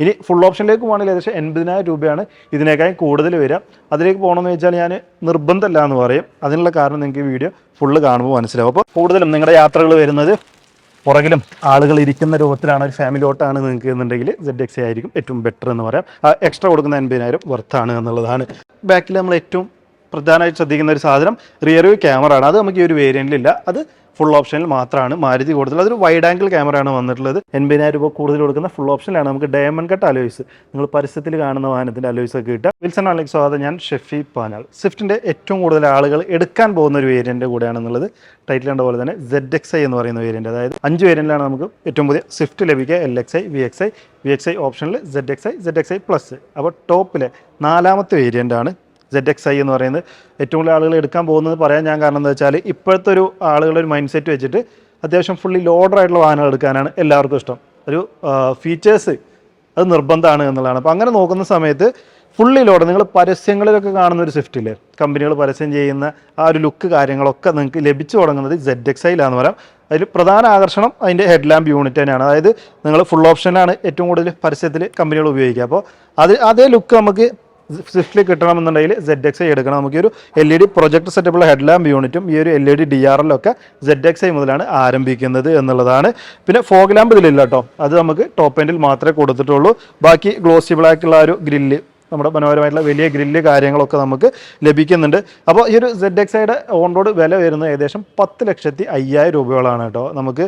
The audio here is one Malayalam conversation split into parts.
ഇനി ഫുൾ ഓപ്ഷനിലേക്ക് പോകണമെങ്കിൽ ഏകദേശം എൺപതിനായിരം രൂപയാണ് ഇതിനേക്കാളും കൂടുതൽ വരിക. അതിലേക്ക് പോകണമെന്ന് വെച്ചാൽ ഞാൻ നിർബന്ധമല്ല എന്ന് പറയും. അതിനുള്ള കാരണം നിങ്ങൾക്ക് ഈ വീഡിയോ ഫുള്ള് കാണുമ്പോൾ മനസ്സിലാവും. അപ്പോൾ കൂടുതലും നിങ്ങളുടെ യാത്രകൾ വരുന്നത് പുറകിലും ആളുകൾ ഇരിക്കുന്ന രൂപത്തിലാണ് ഒരു ഫാമിലി ഓട്ടാണ് നിങ്ങൾക്ക് എന്നുണ്ടെങ്കിൽ സെഡ് എക്സ് ആയിരിക്കും ഏറ്റവും ബെറ്റർ എന്ന് പറയാം. എക്സ്ട്രാ കൊടുക്കുന്ന എൺപതിനായിരം വർത്താണ് എന്നുള്ളതാണ്. ബാക്കിൽ നമ്മൾ ഏറ്റവും പ്രധാനമായിട്ട് ശ്രദ്ധിക്കുന്ന ഒരു സാധനം റിയർ വ്യൂ ക്യാമറ ആണ്. അത് നമുക്ക് ഈ ഒരു വേരിയന്റിലില്ല അത് ഫുൾ ഓപ്ഷനിൽ മാത്രമാണ് മാരുതി കൂടുതൽ അതൊരു വൈഡ് ആംഗിൾ ക്യാമറയാണ് വന്നിട്ടുള്ളത്. എൺപതിനായിരം രൂപ കൂടുതൽ കൊടുക്കുന്ന ഫുൾ ഓപ്ഷനിലാണ് നമുക്ക് ഡയമണ്ട് കട്ട് അലോയ്സ് നിങ്ങൾ പരസ്യത്തിൽ കാണുന്ന വാഹനത്തിന്റെ അലോയ്സ് ഒക്കെ കിട്ടുക വിൽസൺ അലക്സ് സ്വാഗതം. ഞാൻ ഷെഫി പാനാൽ സ്വിഫ്റ്റിന്റെ ഏറ്റവും കൂടുതൽ ആളുകൾ എടുക്കാൻ പോകുന്ന ഒരു വേരിയന്റെ കൂടെയാണെന്നുള്ളത് ടൈറ്റിൽ കണ്ട പോലെ തന്നെ സെഡ് എക്സ് ഐ എന്ന് പറയുന്ന വേരിയന്റ് അതായത് അഞ്ച് വേരിയന്റിലാണ് നമുക്ക് ഏറ്റവും പുതിയ സ്വിഫ്റ്റ് ലഭിക്കുക. L X I V X I V X I ഓപ്ഷനിൽ Z X I Z X I plus അപ്പോൾ ടോപ്പിലെ നാലാമത്തെ വേരിയന്റ് ആണ് സെഡ് എക്സ് ഐ എന്ന് പറയുന്നത്. ഏറ്റവും കൂടുതൽ ആളുകൾ എടുക്കാൻ പോകുന്നത് പറയാൻ ഞാൻ കാരണം എന്താ വെച്ചാൽ ഇപ്പോഴത്തെ ഒരു ആളുകളുടെ ഒരു മൈൻഡ് സെറ്റ് വെച്ചിട്ട് അത്യാവശ്യം ഫുള്ളി ലോഡർ ആയിട്ടുള്ള വാഹനങ്ങൾ എടുക്കാനാണ് എല്ലാവർക്കും ഇഷ്ടം. ഒരു ഫീച്ചേഴ്സ് അത് നിർബന്ധമാണ് എന്നുള്ളതാണ്. അപ്പോൾ അങ്ങനെ നോക്കുന്ന സമയത്ത് ഫുള്ളി ലോഡ് നിങ്ങൾ പരസ്യങ്ങളിലൊക്കെ കാണുന്ന ഒരു സ്വിഫ്റ്റില്ലേ കമ്പനികൾ പരസ്യം ചെയ്യുന്ന ആ ഒരു ലുക്ക് കാര്യങ്ങളൊക്കെ നിങ്ങൾക്ക് ലഭിച്ചു തുടങ്ങുന്നത് സെഡ് എക്സ് ഐയിലാന്ന് പറയാം. അതിൽ പ്രധാന ആകർഷണം അതിന്റെ ഹെഡ് ലാമ്പ് യൂണിറ്റ് തന്നെയാണ്. അതായത് നിങ്ങൾ ഫുൾ ഓപ്ഷനാണ് ഏറ്റവും കൂടുതൽ പരസ്യത്തിൽ കമ്പനികൾ ഉപയോഗിക്കുക. അപ്പോൾ അത് അതേ ലുക്ക് നമുക്ക് സ്വിഫ്റ്റിൽ കിട്ടണമെന്നുണ്ടെങ്കിൽ സെഡ് എക്സ് ഐ എടുക്കണം. നമുക്ക് ഒരു എൽ ഇ ഡി പ്രൊജക്ട് സെറ്റപ്പുള്ള ഹെഡ് ലാമ്പ് യൂണിറ്റും ഈ ഒരു L E D D R എല്ലൊക്കെ Z X I മുതലാണ് ആരംഭിക്കുന്നത് എന്നുള്ളതാണ്. പിന്നെ ഫോഗ് ലാമ്പ് ഇതിലില്ല കേട്ടോ അത് നമുക്ക് ടോപ്പ് എൻഡിൽ മാത്രമേ കൊടുത്തിട്ടുള്ളൂ. ബാക്കി ഗ്ലോസി ബ്ലാക്ക് ഉള്ള ആ ഒരു ഗ്രില്ല് നമ്മുടെ മനോഹരമായിട്ടുള്ള വലിയ ഗ്രില്ല് കാര്യങ്ങളൊക്കെ നമുക്ക് ലഭിക്കുന്നുണ്ട്. അപ്പോൾ ഈ ഒരു സെഡ് എക്സൈഡ് ഓൺ റോഡ് വില വരുന്നത് ഏകദേശം പത്ത് ലക്ഷത്തി അയ്യായിരം രൂപകളാണ് കേട്ടോ. നമുക്ക്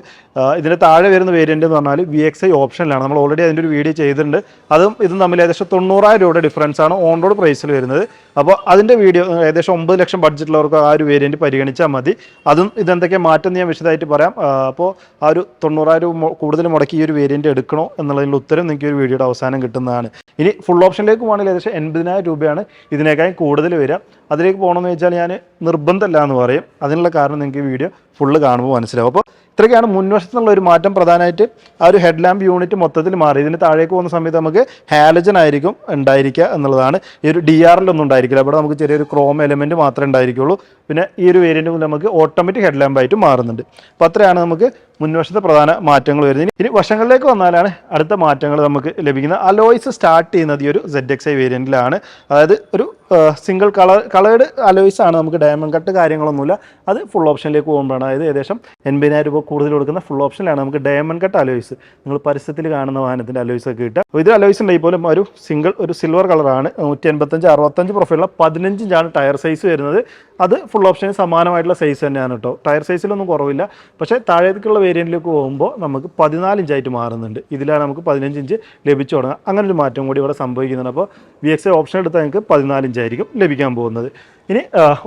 ഇതിന്റെ താഴെ വരുന്ന വേരിയന്റ് എന്ന് പറഞ്ഞാൽ വി എക്സ് ഐ ഓപ്ഷനിലാണ് നമ്മൾ ഓൾറെഡി അതിന്റെ ഒരു വീഡിയോ ചെയ്തിട്ടുണ്ട്. അതും ഇതും തമ്മിൽ ഏകദേശം തൊണ്ണൂറായിരം രൂപയുടെ ഡിഫറൻസ് ആണ് ഓൺ റോഡ് പ്രൈസിൽ വരുന്നത്. അപ്പോൾ അതിന്റെ വീഡിയോ ഏകദേശം ഒമ്പത് ലക്ഷം ബഡ്ജറ്റുള്ളവർക്ക് ആ ഒരു വേരിയന്റ് പരിഗണിച്ചാൽ മതി. അതും ഇതെന്തൊക്കെ മാറ്റം ഞാൻ വിശദമായിട്ട് പറയാം. അപ്പോൾ ആ ഒരു തൊണ്ണൂറായിരം കൂടുതൽ മുടക്കി ഈ ഒരു വേരിയന്റ് എടുക്കണോ എന്നുള്ളതിന്റെ ഉത്തരം നിങ്ങൾക്ക് ഒരു വീഡിയോയുടെ അവസാനം കിട്ടുന്നതാണ്. ഇനി ഫുൾ ഓപ്ഷനിലേക്ക് പോകുകയാണെങ്കിൽ ഏകദേശം എൺപതിനായിരം രൂപയാണ് ഇതിനേക്കാൾ കൂടുതൽ വരിക. അതിലേക്ക് പോകണമെന്ന് വെച്ചാൽ ഞാൻ നിർബന്ധമല്ല എന്ന് പറയും. അതിനുള്ള കാരണം നിങ്ങൾക്ക് ഈ വീഡിയോ ഫുള്ള് കാണുമ്പോൾ മനസ്സിലാവും. അപ്പോൾ ഇത്രയൊക്കെയാണ് മുൻവശത്തുള്ള ഒരു മാറ്റം പ്രധാനമായിട്ട്. ആ ഒരു ഹെഡ് ലാമ്പ് യൂണിറ്റ് മൊത്തത്തിൽ മാറി. ഇതിന് താഴേക്ക് പോകുന്ന സമയത്ത് നമുക്ക് ഹാലജൻ ആയിരിക്കും ഉണ്ടായിരിക്കുക എന്നുള്ളതാണ്. ഈ ഒരു ഡി ആറിലൊന്നും ഉണ്ടായിരിക്കില്ല. അവിടെ നമുക്ക് ചെറിയൊരു ക്രോം എലമെന്റ് മാത്രമേ ഉണ്ടായിരിക്കുള്ളൂ. പിന്നെ ഈ ഒരു വേരിയന്റ് നമുക്ക് ഓട്ടോമാറ്റിക് ഹെഡ് ലാമ്പായിട്ട് മാറുന്നുണ്ട്. അപ്പോൾ അത്രയാണ് നമുക്ക് മുൻവശത്തെ പ്രധാന മാറ്റങ്ങൾ വരുന്നത്. ഇനി വശങ്ങളിലേക്ക് വന്നാലാണ് അടുത്ത മാറ്റങ്ങൾ നമുക്ക് ലഭിക്കുന്നത്. അലോയ്സ് സ്റ്റാർട്ട് ചെയ്യുന്നത് ഈ ഒരു സെഡ് എക്സ് ഐ വേരിയന്റിലാണ് അതായത് ഒരു സിംഗിൾ കളർ കളേഡ് അലോയ്സ് ആണ് നമുക്ക് ഡയമണ്ട് കട്ട് കാര്യങ്ങളൊന്നുമില്ല. അത് ഫുൾ ഓപ്ഷനിലേക്ക് പോകുമ്പോഴാണ്. അതായത് ഏകദേശം എൺപതിനായിരം രൂപ കൂടുതൽ കൊടുക്കുന്ന ഫുൾ ഓപ്ഷനിലാണ് നമുക്ക് ഡയമണ്ട് കട്ട് അലോയ്സ് നിങ്ങൾ പരസ്യത്തിൽ കാണുന്ന വാഹനത്തിന്റെ അലോയ്സ് ഒക്കെ കിട്ടുക അപ്പോൾ ഇത് അലോയ്സ് ഉണ്ടെങ്കിൽ പോലും ഒരു സിംഗിൾ ഒരു സിൽവർ കളറാണ് നൂറ്റി എൺപത്തഞ്ച് അറുപത്തഞ്ച് പ്രൊഫൈലുള്ള പതിനഞ്ചിഞ്ചാണ് ടയർ സൈസ് വരുന്നത്. അത് ഫുൾ ഓപ്ഷന് സമാനമായിട്ടുള്ള സൈസ് തന്നെയാണ് കേട്ടോ. ടയർ സൈസിലൊന്നും കുറവില്ല. പക്ഷേ താഴേക്കുള്ള വേരിയന്റിലേക്ക് പോകുമ്പോൾ നമുക്ക് പതിനാല് ഇഞ്ചായിട്ട് മാറുന്നുണ്ട്. ഇതിലാണ് നമുക്ക് പതിനഞ്ച് ഇഞ്ച് ലഭിച്ചു തുടങ്ങുക. അങ്ങനെ ഒരു മാറ്റം കൂടി ഇവിടെ സംഭവിക്കുന്നുണ്ട്. അപ്പോൾ വി എക്സ് ഓപ്ഷൻ എടുത്താൽ നിങ്ങൾക്ക് പതിനാല് ഇഞ്ചായിരിക്കും ലഭിക്കാൻ പോകുന്നത്. ഇനി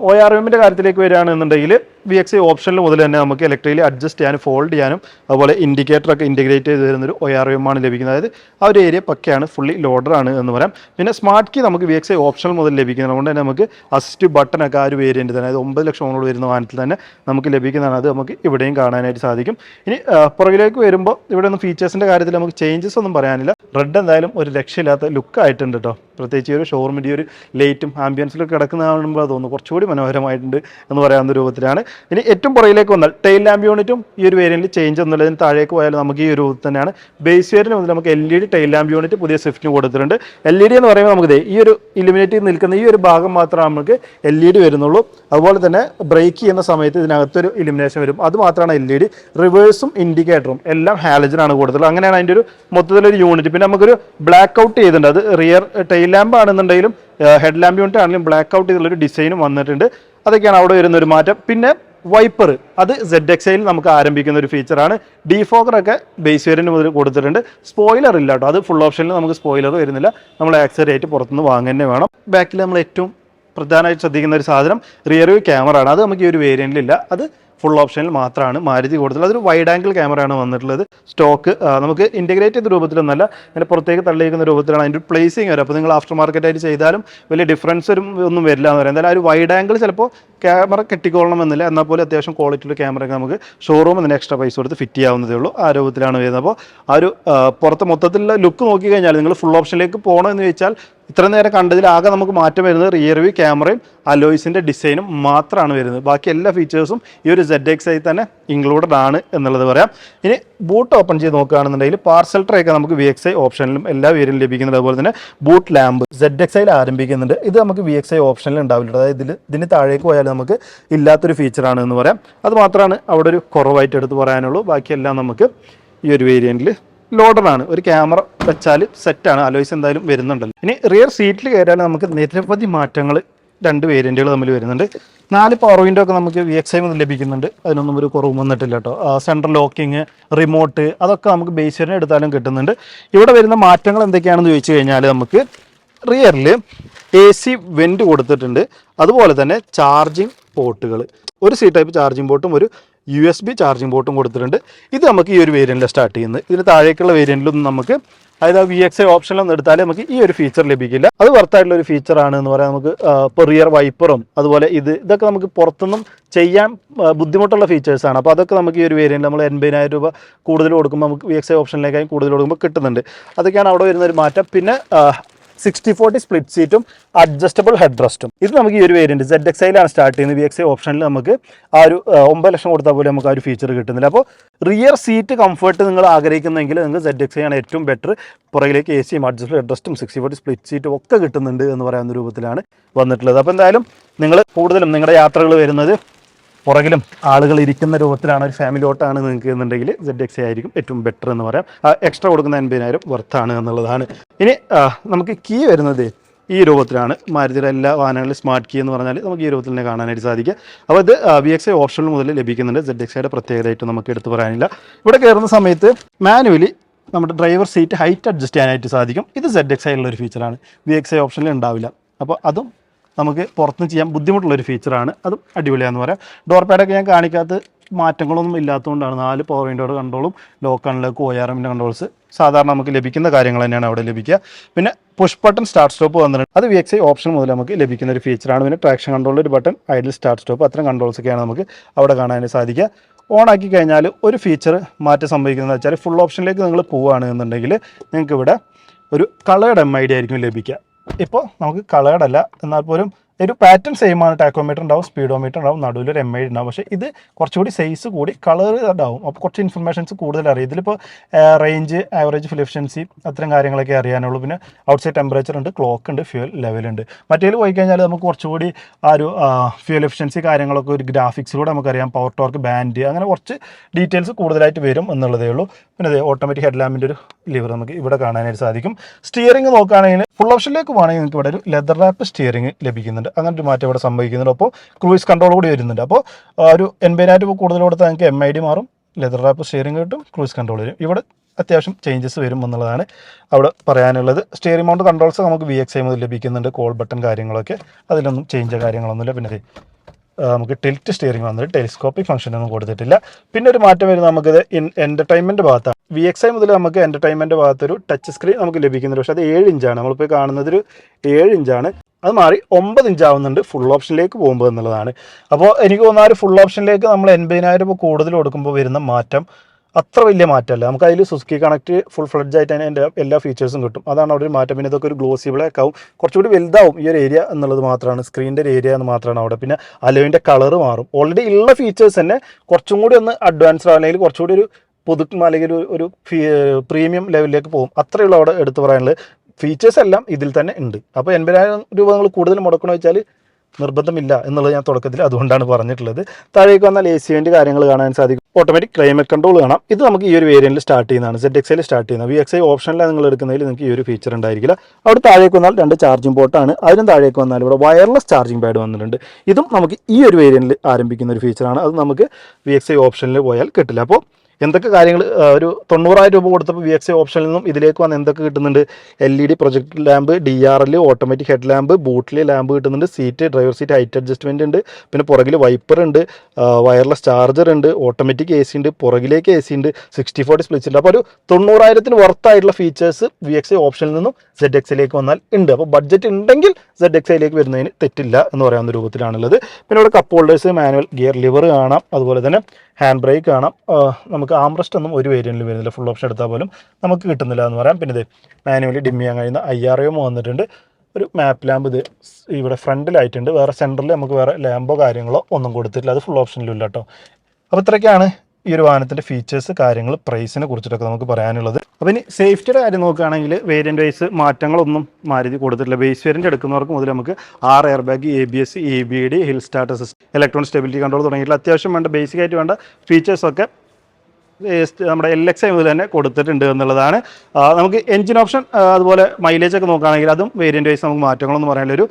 ഒ ആർ എമ്മിന്റെ കാര്യത്തിലേക്ക് വരികയാണെന്നുണ്ടെങ്കിൽ വി എക്സ് ഓപ്ഷനിൽ മുതൽ തന്നെ നമുക്ക് ഇലക്ട്രിക്കലി അഡ്ജസ്റ്റ് ചെയ്യാനും ഫോൾഡ് ചെയ്യാനും അതുപോലെ ഇൻഡിക്കേറ്റർ ഒക്കെ ഇന്റഗ്രേറ്റ് ചെയ്ത് തരുന്നൊരു ഒ ആർ ആണ് ലഭിക്കുന്നത്. അതായത് ആ ഒരു ഏരിയ പക്കയാണ് ഫുള്ളി ലോഡർ ആണ് എന്ന് പറയാം. പിന്നെ സ്മാർട്ട് കീ നമുക്ക് വി എക്സ് ഓപ്ഷനിൽ മുതൽ ലഭിക്കുന്നത് അതുകൊണ്ട് തന്നെ നമുക്ക് അസിസ്റ്റ് ബട്ടൺ ഒക്കെ ആ ഒരു വേരിയന്റ് തന്നെ അതായത് ഒമ്പത് ലക്ഷം ഓണോട് വരുന്ന വാഹനത്തിൽ തന്നെ നമുക്ക് ലഭിക്കുന്നതാണ്. അത് നമുക്ക് ഇവിടെയും കാണാനായിട്ട് സാധിക്കും. ഇനി പുറകിലേക്ക് വരുമ്പോൾ ഇവിടെ ഒന്നും ഫീച്ചേഴ്സിന്റെ കാര്യത്തിൽ നമുക്ക് ചേഞ്ചസ് ഒന്നും പറയാനില്ല. റെഡ് എന്തായാലും ഒരു ലക്ഷ്യമില്ലാത്ത ലുക്ക് ആയിട്ടുണ്ട് കേട്ടോ പ്രത്യേകിച്ച് ഒരു ഷോറൂമിന്റെ ഒരു ലൈറ്റും ആംബിയൻസിലൊക്കെ കിടക്കുന്ന തോന്നുന്നു കുറച്ചുകൂടി മനോഹരമായിട്ടുണ്ട് എന്ന് പറയാവുന്ന രൂപത്തിലാണ്. ഇനി ഏറ്റവും പുറകിലേക്ക് വന്നാൽ ടെയിൽ ലാമ്പ് യൂണിറ്റും ഈ ഒരു വേരിയന്റിൽ ചേഞ്ച് ഇതിന് താഴേക്ക് പോയാൽ നമുക്ക് ഈ ഒരു തന്നെയാണ്. ബേസ് വേരിന് വന്നിട്ട് നമുക്ക് L E D tail lamp unit പുതിയ സ്വിഫ്റ്റിന് കൊടുത്തിട്ടുണ്ട്. എൽ ഇ ഡി എന്ന് പറയുമ്പോൾ നമുക്ക് ഈ ഒരു ഇലുമിനേറ്റ് നിൽക്കുന്ന ഈ ഒരു ഭാഗം മാത്രമേ നമുക്ക് എൽ ഇ ഡി വരുന്നുള്ളൂ. അതുപോലെ തന്നെ ബ്രേക്ക് ചെയ്യുന്ന സമയത്ത് ഇതിനകത്തൊരു ഇലിമിനേഷൻ വരും. അത് മാത്രമാണ് എൽ ഇ ഡി റിവേഴ്സും ഇൻഡിക്കേറ്ററും എല്ലാം ഹാലജനാണ് കൊടുത്തിട്ടുള്ളത്. അങ്ങനെയാണ് അതിന്റെ ഒരു മൊത്തത്തിലൊരു യൂണിറ്റ് പിന്നെ നമുക്കൊരു ബ്ലാക്ക് ഔട്ട് ചെയ്തിട്ടുണ്ട്. അത് റിയർ ടെയിൽ ലാമ്പ് ആണെന്നുണ്ടെങ്കിലും ഹെഡ് ലാമ്പ് യൂണിറ്റ് ആണെങ്കിലും ബ്ലാക്ക് ഔട്ട് ചെയ്തുള്ളൊരു ഡിസൈനും വന്നിട്ടുണ്ട്. അതൊക്കെയാണ് അവിടെ വരുന്ന ഒരു മാറ്റം. പിന്നെ വൈപ്പർ അത് സെഡ് എക്സൈൽ നമുക്ക് ആരംഭിക്കുന്ന ഒരു ഫീച്ചറാണ് ഡിഫോഗറൊക്കെ ബേസ് വേരിയന്റ് മുതൽ കൊടുത്തിട്ടുണ്ട്. സ്പോയിലർ ഇല്ല കേട്ടോ. അത് ഫുൾ ഓപ്ഷനിൽ നമുക്ക് സ്പോയിലർ വരുന്നില്ല. നമ്മൾ ആക്സറേറ്റ് പുറത്തുനിന്ന് വാങ്ങുക വേണം. ബാക്കിൽ നമ്മൾ ഏറ്റവും പ്രധാനമായിട്ട് ശ്രദ്ധിക്കുന്ന ഒരു സാധനം റിയർ വ്യൂ ക്യാമറ ആണ്. അത് നമുക്ക് ഈ ഒരു വേരിയന്റിലില്ല അത് ഫുൾ ഓപ്ഷനിൽ മാത്രമാണ് മാരുതി കൂടുതൽ. അതൊരു വൈഡ് ആംഗിൾ ക്യാമറയാണ് വന്നിട്ടുള്ളത്. സ്റ്റോക്ക് നമുക്ക് ഇന്റഗ്രേറ്റ് ചെയ്ത രൂപത്തിലൊന്നല്ല ഇങ്ങനെ പുറത്തേക്ക് തള്ളിയിരിക്കുന്ന രൂപത്തിലാണ് അതിന്റെ പ്ലേസിങ് വരും അപ്പോൾ നിങ്ങൾ ആഫ്റ്റർ മാർക്കറ്റായിട്ട് ചെയ്താലും വലിയ ഡിഫറൻസ് ഒന്നും വരില്ല എന്ന് പറയാം. എന്തായാലും ആ ഒരു വൈഡ് ആംഗിൾ ചിലപ്പോൾ ക്യാമറ കെട്ടിക്കൊള്ളണം എന്നില്ല എന്നാൽ പോലും അത്യാവശ്യം ക്വാളിറ്റിയുള്ള ക്യാമറ നമുക്ക് ഷോറൂമിൽ നിന്ന് എക്സ്ട്രാ പൈസ കൊടുത്ത് ഫിറ്റ് ചെയ്യാവുന്നതേ ഉള്ളൂ. ആ രൂപത്തിലാണ് വരുന്നത്. അപ്പോൾ ആ ഒരു പുറത്ത് മൊത്തത്തിലുള്ള ലുക്ക് നോക്കി കഴിഞ്ഞാൽ നിങ്ങൾ ഫുൾ ഓപ്ഷനിലേക്ക് പോകണമെന്ന് ചോദിച്ചാൽ ഇത്ര നേരം കണ്ടതിൽ ആകെ നമുക്ക് മാറ്റം വരുന്നത് റിയർ വ്യൂ ക്യാമറയും അലോയ്സിന്റെ ഡിസൈനും മാത്രമാണ് വരുന്നത്. ബാക്കി എല്ലാ ഫീച്ചേഴ്സും ഈ ഒരു സെഡ് എക്സ് ഐ തന്നെ ഇൻക്ലൂഡഡ് ആണ് എന്നുള്ളത് പറയാം. ഇനി ബൂട്ട് ഓപ്പൺ ചെയ്ത് നോക്കുകയാണെന്നുണ്ടെങ്കിൽ പാർസൽ ട്രേ ഒക്കെ നമുക്ക് വി എക്സ് ഐ ഓപ്ഷനിലും എല്ലാ വേരിയലും ലഭിക്കുന്നുണ്ട് അതുപോലെ തന്നെ ബൂട്ട് ലാമ്പ് സെഡ് എക്സ് ഐയിൽ ആരംഭിക്കുന്നുണ്ട്. ഇത് നമുക്ക് വി എക്സ് ഐ ഓപ്ഷനിൽ ഉണ്ടാവില്ല. അതായത് ഇതിൽ ഇതിന് താഴേക്ക് പോയാൽ നമുക്ക് ഇല്ലാത്തൊരു ഫീച്ചറാണ് എന്ന് പറയാം. അത് മാത്രമാണ് അവിടെ ഒരു കുറവായിട്ട് എടുത്ത് പറയാനുള്ളൂ. ബാക്കിയെല്ലാം നമുക്ക് ഈ ഒരു വേരിയന്റിൽ ലോഡറാണ് ഒരു ക്യാമറ വെച്ചാൽ സെറ്റാണ് അലോയ്സ് എന്തായാലും വരുന്നുണ്ടല്ലോ. ഇനി റിയർ സീറ്റിൽ കയറിയാൽ നമുക്ക് നിരവധി മാറ്റങ്ങൾ രണ്ട് വേരിയന്റുകൾ തമ്മിൽ വരുന്നുണ്ട്. നാല് പവർ വിൻഡോ ഒക്കെ നമുക്ക് വി എക്സ് ഐ മുതൽ ലഭിക്കുന്നുണ്ട്. അതിനൊന്നും ഒരു കുറവ് വന്നിട്ടില്ല കേട്ടോ. സെൻട്രൽ ലോക്കിങ് റിമോട്ട് അതൊക്കെ നമുക്ക് ബേസിനെ എടുത്താലും കിട്ടുന്നുണ്ട്. ഇവിടെ വരുന്ന മാറ്റങ്ങൾ എന്തൊക്കെയാണെന്ന് ചോദിച്ചു കഴിഞ്ഞാൽ നമുക്ക് റിയറിൽ എ സി വെന്റ് കൊടുത്തിട്ടുണ്ട്. അതുപോലെ തന്നെ ചാർജിങ് പോർട്ടുകൾ ഒരു സി ടൈപ്പ് ചാർജിങ് പോർട്ടും ഒരു യു എസ് ബി ചാർജിങ് പോർട്ടും കൊടുത്തിട്ടുണ്ട്. ഇത് നമുക്ക് ഈ ഒരു വേരിയന്റിൽ സ്റ്റാർട്ട് ചെയ്യുന്നത്. ഇതിന് താഴേക്കുള്ള വേരിയന്റിലൊന്നും നമുക്ക് അതായത് ആ വി എക്സ് ഐ ഓപ്ഷനിലൊന്നും എടുത്താൽ നമുക്ക് ഈ ഒരു ഫീച്ചർ ലഭിക്കില്ല. അത് വർത്തായിട്ടുള്ള ഒരു ഫീച്ചർ ആണ് എന്ന് പറയാൻ നമുക്ക് പെറിയർ വൈപ്പറും അതുപോലെ ഇത് ഇതൊക്കെ നമുക്ക് പുറത്തുനിന്നും ചെയ്യാൻ ബുദ്ധിമുട്ടുള്ള ഫീച്ചേഴ്സാണ് അപ്പോൾ അതൊക്കെ നമുക്ക് ഈ ഒരു വേരിയന്റ് നമ്മൾ എൺപതിനായിരം രൂപ കൂടുതൽ കൊടുക്കുമ്പോൾ നമുക്ക് വി എക്സ് ഐ ഓപ്ഷനിലേക്കായി കൂടുതൽ കൊടുക്കുമ്പോൾ കിട്ടുന്നുണ്ട്. അതൊക്കെയാണ് അവിടെ വരുന്ന ഒരു മാറ്റം. പിന്നെ സിക്സ്റ്റി ഫോർട്ടി സ്പ്ലിറ്റ് സീറ്റും അഡ്ജസ്റ്റബിൾ ഹെഡ് റെസ്റ്റും ഇത് നമുക്ക് ഈ ഒരു വേരിയന്റ് സെഡ് എക്സ് ഐയിലാണ് സ്റ്റാർട്ട് ചെയ്യുന്നത്. വി എക്സ് ഐ ഓപ്ഷനിൽ നമുക്ക് ആ ഒരു ഒമ്പത് ലക്ഷം കൊടുത്താൽ പോലും നമുക്ക് ആ ഒരു ഫീച്ചർ കിട്ടുന്നില്ല. അപ്പോൾ റിയർ സീറ്റ് കംഫർട്ട് നിങ്ങൾ ആഗ്രഹിക്കുന്നെങ്കിൽ നിങ്ങൾക്ക് സെഡ് എക്സ് ആണ് ഏറ്റവും ബെറ്റർ പുറകിലേക്ക് എ സിയും അഡ്ജസ്റ്റബിൾ ഹെഡ് റെസ്റ്റും സിക്സ്റ്റി ഫോർട്ടി സ്പ്ലിറ്റ് സീറ്റും ഒക്കെ കിട്ടുന്നുണ്ട് എന്ന് പറയുന്ന രൂപത്തിലാണ് വന്നിട്ടുള്ളത്. അപ്പോൾ എന്തായാലും നിങ്ങൾ കൂടുതലും നിങ്ങളുടെ യാത്രകൾ വരുന്നത് പുറകിലും ആളുകൾ ഇരിക്കുന്ന രൂപത്തിലാണ് ഒരു ഫാമിലി ഓട്ടാണ് നിങ്ങൾക്ക് എന്നുണ്ടെങ്കിൽ സെഡ് എക്സ് ആയിരിക്കും ഏറ്റവും ബെറ്റർ എന്ന് പറയാം. എക്സ്ട്രാ കൊടുക്കുന്ന എൺപതിനായിരം വർത്താണ് എന്നുള്ളതാണ്. ഇനി നമുക്ക് കീ വരുന്നത് ഈ രൂപത്തിലാണ്. മാരുതിയുടെ എല്ലാ വാഹനങ്ങളിലും സ്മാർട്ട് കീ എന്ന് പറഞ്ഞാൽ നമുക്ക് ഈ രൂപത്തിൽ തന്നെ കാണാനായിട്ട് സാധിക്കുക അപ്പോൾ ഇത് വി എക്സ് ഐ ഓപ്ഷനിൽ മുതൽ ലഭിക്കുന്നുണ്ട്. സെഡ് എക്സ് ഐയുടെ പ്രത്യേകതയായിട്ട് നമുക്ക് എടുത്തു പറയാനില്ല. ഇവിടെ കയറുന്ന സമയത്ത് മാനുവലി നമ്മുടെ ഡ്രൈവർ സീറ്റ് ഹൈറ്റ് അഡ്ജസ്റ്റ് ചെയ്യാനായിട്ട് സാധിക്കും. ഇത് സെഡ് എക്സ് ഐയിലുള്ള ഒരു ഫീച്ചറാണ് വി എക്സ് ഐ ഓപ്ഷനിൽ ഉണ്ടാവില്ല. അപ്പോൾ അതും നമുക്ക് പുറത്തുനിന്ന് ചെയ്യാൻ ബുദ്ധിമുട്ടുള്ളൊരു ഫീച്ചറാണ് അതും അടിപൊളിയാന്ന് പറയാം. ഡോർ പാഡൊക്കെ ഞാൻ കാണിക്കാത്ത മാറ്റങ്ങളൊന്നും ഇല്ലാത്തതുകൊണ്ടാണ് നാല് പവർ വിൻഡോയുടെ കൺട്രോളും ലോക്കാണിലേക്ക് ഒ ആർ എമ്മിന്റെ കൺട്രോൾസ് സാധാരണ നമുക്ക് ലഭിക്കുന്ന കാര്യങ്ങൾ തന്നെയാണ് അവിടെ ലഭിക്കുക. പിന്നെ പുഷ് ബട്ടൺ സ്റ്റാർട്ട് സ്റ്റോപ്പ് വന്നിട്ടുണ്ട് അത് വി എക്സ് ഐ ഓപ്ഷൻ മുതൽ നമുക്ക് ലഭിക്കുന്ന ഒരു ഫീച്ചറാണ് പിന്നെ ട്രാക്ഷൻ കൺട്രോളിൽ ഒരു ബട്ടൺ ഐഡിൽ സ്റ്റാർട്ട് സ്റ്റോപ്പ് അത്തരം കൺട്രോൾസ് ഒക്കെയാണ് നമുക്ക് അവിടെ കാണാൻ സാധിക്കുക. ഓൺ ആക്കി കഴിഞ്ഞാൽ ഒരു ഫീച്ചർ മാറ്റം സംഭവിക്കുന്നത് വെച്ചാൽ ഫുൾ ഓപ്ഷനിലേക്ക് നിങ്ങൾ പോവുകയാണെന്നുണ്ടെങ്കിൽ നിങ്ങൾക്ക് ഇവിടെ ഒരു കളേർഡ് എം ഐ ഡി ആയിരിക്കും ലഭിക്കുക. ഇപ്പോൾ നമുക്ക് കളേഡല്ല എന്നാൽ പോലും ഒരു പാറ്റേൺ സെയിം ആണ് ടാക്കോമീറ്റർ ഉണ്ടാവും സ്പീഡോമീറ്റർ ഉണ്ടാവും നടുവിൽ ഒരു എം ഐ ഉണ്ടാവും. പക്ഷേ ഇത് കുറച്ചുകൂടി സൈസ് കൂടി കളർ ഉണ്ടാവും അപ്പോൾ കുറച്ച് ഇൻഫർമേഷൻസ് കൂടുതൽ അറിയാം. ഇതിലിപ്പോൾ റേഞ്ച് ആവറേജ് ഫിലിഫിഷ്യൻസി അത്തരം കാര്യങ്ങളൊക്കെ അറിയാനുള്ളൂ. പിന്നെ ഔട്ട്സൈഡ് ടെമ്പറേച്ചർ ഉണ്ട് ക്ലോക്ക് ഉണ്ട് ഫ്യൂൽ ലെവലുണ്ട് മറ്റേതിൽ പോയി കഴിഞ്ഞാൽ നമുക്ക് കുറച്ചുകൂടി ആ ഒരു ഫ്യൂൽ എഫിഷ്യൻസി കാര്യങ്ങളൊക്കെ ഒരു ഗ്രാഫിക്സിലൂടെ നമുക്കറിയാം. പവർ ടോർക്ക് ബാൻഡ് അങ്ങനെ കുറച്ച് ഡീറ്റെയിൽസ് കൂടുതലായിട്ട് വരും എന്നുള്ളതേ ഉള്ളൂ. പിന്നെ ഓട്ടോമാറ്റിക് ഹെഡ് ലാമ്പിന്റെ ഒരു ലിവർ നമുക്ക് ഇവിടെ കാണാനായിട്ട് സാധിക്കും. സ്റ്റിയറിംഗ് നോക്കുകയാണെങ്കിൽ ഫുൾ ഓപ്ഷനിലേക്ക് പോകുകയാണെങ്കിൽ നിങ്ങൾക്ക് ഇവിടെ ഒരു ലെതർ റാപ്പ് സ്റ്റിയറിംഗ് ലഭിക്കുന്നുണ്ട്. അങ്ങനെ ഒരു മാറ്റം ഇവിടെ സംഭവിക്കുന്നുണ്ട്. അപ്പോൾ ക്രൂയിസ് കൺട്രോൾ കൂടി വരുന്നുണ്ട്. അപ്പോൾ ഒരു എൺപതിനായിരം രൂപ കൂടുതൽ കൊടുത്താൽ നിങ്ങൾക്ക് എം ഐ ഡി മാറും. ലെതർ റാപ്പ് സ്റ്റിയറിംഗ് കിട്ടും. ക്രൂയിസ് കൺട്രോൾ വരും. ഇവിടെ അത്യാവശ്യം ചേഞ്ചസ് വരും എന്നുള്ളതാണ് അവിടെ പറയാനുള്ളത്. സ്റ്റിയറിംഗ് മൗണ്ട് കൺട്രോൾസ് നമുക്ക് വി എക്സ് ഐ മുതൽ ലഭിക്കുന്നുണ്ട്. കോൾ ബട്ടൺ കാര്യങ്ങളൊക്കെ. അതിലൊന്നും ചേഞ്ച് കാര്യങ്ങളൊന്നുമില്ല. പിന്നെ നമുക്ക് ടിൽറ്റ് സ്റ്റിയറിംഗ് വന്നിട്ട് ടെലിസ്കോപ്പിക് ഫംഗ്ഷൻ ഒന്നും കൊടുത്തിട്ടില്ല. പിന്നെ ഒരു മാറ്റം വരുന്നത് നമുക്കിത് എന്റർടൈൻമെന്റ് ഭാഗത്താണ്. വി എക്സ് ഐ മുതൽ നമുക്ക് എന്റർടൈൻമെന്റ് ഭാഗത്തൊരു ടച്ച് സ്ക്രീൻ നമുക്ക് ലഭിക്കുന്നുണ്ട്. പക്ഷേ അത് ഏഴ് ഇഞ്ചാണ്. നമ്മളിപ്പോൾ കാണുന്നത് ഒരു ഏഴ് ഇഞ്ചാണ്. അത് മാറി ഒമ്പത് ഇഞ്ച് ആവുന്നുണ്ട് ഫുൾ ഓപ്ഷനിലേക്ക് പോകുമ്പോൾ എന്നുള്ളതാണ്. അപ്പോൾ എനിക്ക് തോന്നുന്ന ഒരു ഫുൾ ഓപ്ഷനിലേക്ക് നമ്മൾ എൺപതിനായിരം രൂപ കൂടുതൽ കൊടുക്കുമ്പോൾ വരുന്ന മാറ്റം അത്ര വലിയ മാറ്റമല്ല. നമുക്ക് അതിൽ സുസ്കി കണക്ട് ഫുൾ ഫ്ലഡ്ജ് ആയിട്ട് തന്നെ എന്റെ എല്ലാ ഫീച്ചേഴ്സും കിട്ടും. അതാണ് അവിടെ ഒരു മാറ്റം. പിന്നെ ഇതൊക്കെ ഒരു ഗ്ലോസി ബ്ലാക്ക് ആവും. കുറച്ചുകൂടി വലുതാവും ഈ ഒരു ഏരിയ എന്നുള്ളത് മാത്രമാണ്. സ്ക്രീനിന്റെ ഒരു ഏരിയ എന്ന് മാത്രമാണ് അവിടെ. പിന്നെ അലോവിന്റെ കളർ മാറും. ഓൾറെഡി ഉള്ള ഫീച്ചേഴ്സ് തന്നെ കുറച്ചും കൂടി ഒന്ന് അഡ്വാൻസ്ഡ് അല്ലെങ്കിൽ കുറച്ചുകൂടി ഒരു പുതുക്കും അല്ലെങ്കിൽ ഒരു പ്രീമിയം ലെവലിലേക്ക് പോകും. അത്രയുള്ള അവിടെ എടുത്തു പറയാനുള്ളത്. ഫീച്ചേഴ്സ് എല്ലാം ഇതിൽ തന്നെ ഉണ്ട്. അപ്പോൾ എൺപതിനായിരം രൂപ നിങ്ങൾ കൂടുതൽ മുടക്കണമെന്ന് വെച്ചാൽ നിർബന്ധമില്ല എന്നുള്ളത് ഞാൻ തുടക്കത്തിൽ അതുകൊണ്ടാണ് പറഞ്ഞിട്ടുള്ളത്. താഴേക്ക് വന്നാൽ എ സി വേണ്ടി കാര്യങ്ങൾ കാണാൻ സാധിക്കും. ഓട്ടോമാറ്റിക് ക്ലൈമറ്റ് കൺട്രോൾ കാണാം. ഇത് നമുക്ക് ഈ ഒരു വേരിയന്റിൽ സ്റ്റാർട്ട് ചെയ്യുന്നതാണ്. സെറ്റ് എക്സൈൽ സ്റ്റാർട്ട് ചെയ്യുന്നത്. വി എക്സ് ഐ ഓപ്ഷനിലാണ് നിങ്ങൾ എടുക്കുന്നതിൽ നിങ്ങൾക്ക് ഈ ഒരു ഫീച്ചർ ഉണ്ടായിരിക്കില്ല. അവിടെ താഴേക്ക് വന്നാൽ രണ്ട് ചാർജിംഗ് പോർട്ടാണ് അതിനും താഴേക്ക് വന്നാൽ ഇവിടെ വയർലെസ് ചാർജിംഗ് പാഡ് വന്നിട്ടുണ്ട്. ഇതും നമുക്ക് ഈ ഒരു വേരിയന്റിൽ ആരംഭിക്കുന്ന ഒരു ഫീച്ചറാണ് അത് നമുക്ക് വി എക്സ് ഐ ഓപ്ഷനിൽ പോയാൽ കിട്ടില്ല. അപ്പോൾ എന്തൊക്കെ കാര്യങ്ങൾ ഒരു തൊണ്ണൂറായിരം രൂപ കൊടുത്തപ്പോൾ വി എക്സ് ഓപ്ഷനിൽ നിന്നും ഇതിലേക്ക് വന്ന് എന്തൊക്കെ കിട്ടുന്നുണ്ട്? L E D project lamp D R L automatic head lamp ബൂട്ടിലെ lamp കിട്ടുന്നുണ്ട് seat driver seat height adjustment ഉണ്ട് പിന്നെ പുറകിൽ വൈപ്പർ ഉണ്ട് വയർലെസ് ചാർജർ ഉണ്ട് ഓട്ടോമാറ്റിക് എ സി ഉണ്ട് പുറകിലേക്ക് എ സി ഉണ്ട് സിക്സ്റ്റി ഫോർ ഡിസ്പ്ലേസ് ഉണ്ട് അപ്പോൾ ഒരു തൊണ്ണൂറായിരത്തിന് വർത്തായിട്ടുള്ള ഫീച്ചേഴ്സ് വി എക്സ് ഓപ്ഷനിൽ നിന്നും സെഡ് എക്സിലേക്ക് വന്നാൽ ഉണ്ട്. അപ്പോൾ ബഡ്ജറ്റ് ഉണ്ടെങ്കിൽ സെഡ് എക്സിലേക്ക് വരുന്നതിന് തെറ്റില്ല എന്ന് പറയാവുന്ന രൂപത്തിലാണുള്ളത്. പിന്നെ ഇവിടെ cup holders manual gear lever കാണാം. അതുപോലെ തന്നെ ഹാൻഡ് ബ്രേക്ക് കാണാം. ആ, നമുക്ക് ആംറസ്റ്റ് ഒന്നും ഒരു വേരിയന്റിൽ വരുന്നില്ല. ഫുൾ ഓപ്ഷൻ എടുത്താൽ പോലും നമുക്ക് കിട്ടുന്നില്ല എന്ന് പറയാം. പിന്നെ ഇത് മാനുവലി ഡിം ചെയ്യാൻ കഴിയുന്ന ഐ ആർ എം വന്നിട്ടുണ്ട്. ഒരു മാപ്പ് ലാമ്പ് ഇത് ഇവിടെ ഫ്രണ്ടിലായിട്ടുണ്ട് വേറെ സെന്ററിൽ നമുക്ക് വേറെ ലാമ്പോ കാര്യങ്ങളോ ഒന്നും കൊടുത്തിട്ടില്ല. അത് ഫുൾ ഓപ്ഷനിലും ഇല്ല കേട്ടോ. അപ്പോൾ ഇത്രയൊക്കെയാണ് ഈ ഒരു വാഹനത്തിന്റെ ഫീച്ചേഴ്സ് കാര്യങ്ങൾ പ്രൈസിനെ കുറിച്ചിട്ടൊക്കെ നമുക്ക് പറയാനുള്ളത്. അപ്പോൾ ഇനി സേഫ്റ്റിയുടെ കാര്യം നോക്കുകയാണെങ്കിൽ വേരിയന്റ് വൈസ് മാറ്റങ്ങളൊന്നും മാരുതി കൊടുത്തിട്ടില്ല. ബേസ് വേരിയന്റ് എടുക്കുന്നവർക്ക് മുതൽ നമുക്ക് ആറ് air bag A B S E B D hill starts electronic stability control തുടങ്ങിയിട്ടുള്ള അത്യാവശ്യം വേണ്ട ബേസിക് ആയിട്ട് വേണ്ട ഫീച്ചേഴ്സൊക്കെ നമ്മുടെ എൽ എക്സ് ഐ മുതൽ തന്നെ കൊടുത്തിട്ടുണ്ട് എന്നുള്ളതാണ്. നമുക്ക് എഞ്ചിൻ ഓപ്ഷൻ അതുപോലെ മൈലേജ് ഒക്കെ നോക്കുകയാണെങ്കിൽ അതും വേരിയന്റ് വൈസ് നമുക്ക് മാറ്റങ്ങളൊന്നും പറയാനുള്ള ഒരു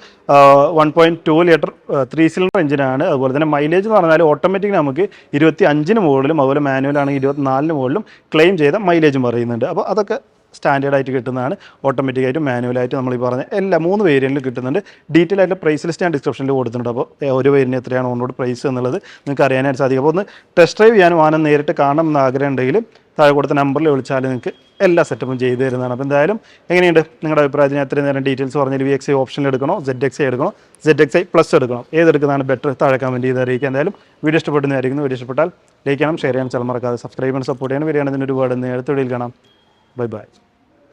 one point two litre three cylinder എഞ്ചിനാണ് അതുപോലെ തന്നെ മൈലേജ് എന്ന് പറഞ്ഞാൽ ഓട്ടോമാറ്റിക് നമുക്ക് ഇരുപത്തി അഞ്ചിന് മുകളിലും അതുപോലെ മാനുവൽ ആണെങ്കിൽ ഇരുപത്തിനാലിന് മുകളിലും ക്ലെയിം ചെയ്ത മൈലേജും പറയുന്നുണ്ട്. അപ്പോൾ അതൊക്കെ സ്റ്റാൻഡേർഡ് ആയിട്ട് കിട്ടുന്നതാണ് ഓട്ടോമാറ്റിക്കായിട്ടും മാനുവലായിട്ട് നമ്മൾ ഈ പറഞ്ഞ എല്ലാ മൂന്ന് വേരിയന്റിലും കിട്ടുന്നുണ്ട്. ഡീറ്റെയിൽ ആയിട്ട് പ്രൈസ് ലിസ്റ്റ് ഞാൻ ഡിസ്ക്രിപ്ഷനിൽ കൊടുത്തിട്ടുണ്ട്. അപ്പോൾ ഓരോ വേരിയന്റ് എത്രയാണ് ഓണോട് പ്രൈസ് എന്നുള്ളത് നിങ്ങൾക്ക് അറിയാനായിട്ട് സാധിക്കും. അപ്പോൾ ഒന്ന് ടെസ്റ്റ് ഡ്രൈവ് ചെയ്യാൻ വാഹനം നേരിട്ട് കാണണം എന്ന് ആഗ്രഹം ഉണ്ടെങ്കിൽ താഴെ കൊടുത്ത നമ്പറിൽ വിളിച്ചാൽ നിങ്ങൾക്ക് എല്ലാ സെറ്റപ്പും ചെയ്തു തരുന്നതാണ്. അപ്പോൾ എന്തായാലും എങ്ങനെയുണ്ട്? നിങ്ങളുടെ അഭിപ്രായത്തിന് എത്രയും നേരം ഡീറ്റെയിൽസ് പറഞ്ഞാൽ വി എക്സ് ഐ ഓപ്ഷനിൽ എടുക്കണോ? സെഡ് എക്സ് ഐ എടുക്കണോ? സെഡ് എക്സ് ഐ പ്ലസ് എടുക്കണോ? ഏതെടുക്കുന്നതാണ് ബെറ്റർ താഴെ കമന്റ് ചെയ്ത് അറിയിക്കുക. എന്തായാലും വീഡിയോ ഇഷ്ടപ്പെടുന്നതായിരിക്കും വീഡിയോ ഇഷ്ടപ്പെട്ടാൽ ലൈക്ക് ചെയ്യണം ഷെയർ ചെയ്യാൻ ചില മറക്കാതെ സബ്സ്ക്രൈബ് ചെയ്യണം. സപ്പോർട്ട് ചെയ്യണം. വരികയാണെങ്കിൽ ഒരുപാട് നേരത്തെ കാണാം. Bye bye